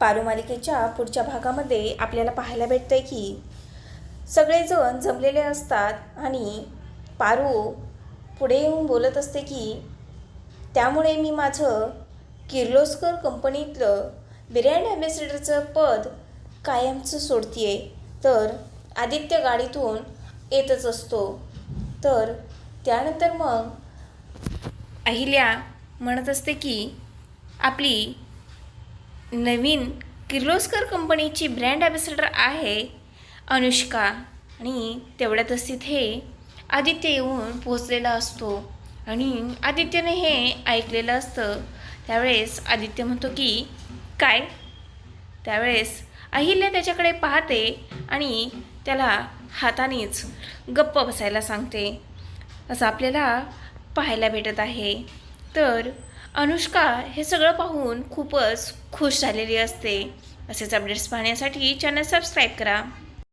पारू मालिकेच्या पुढच्या भागामध्ये आपल्याला पाहायला भेटतं आहे की सगळेजण जमलेले असतात आणि पारू पुढे येऊन बोलत असते की त्यामुळे मी माझं किर्लोस्कर कंपनीतलं ब्रँड ॲम्बॅसेडरचं पद कायमचं सोडतीये. तर आदित्य गाडीतून येतच असतो. तर त्यानंतर मग अहिल्या म्हणत असते की आपली नवीन किर्लोस्कर कंपनीची ब्रँड ॲम्बॅसेडर आहे अनुष्का. आणि तेवढ्यातच तिथे आदित्य येऊन पोचलेला असतो. आणि आदित्यने हे ऐकलेलं असतं. त्यावेळेस आदित्य म्हणतो की काय? त्यावेळेस अहिल्या त्याच्याकडे पाहते आणि त्याला हातानेच गप्प बसायला सांगते. असं आपल्याला पाहायला भेटत आहे. तर अनुष्का हे सगळं पाहून खूपच खुश झालेली असते. असेच अपडेट्स पाहण्यासाठी चॅनल सबस्क्राईब करा.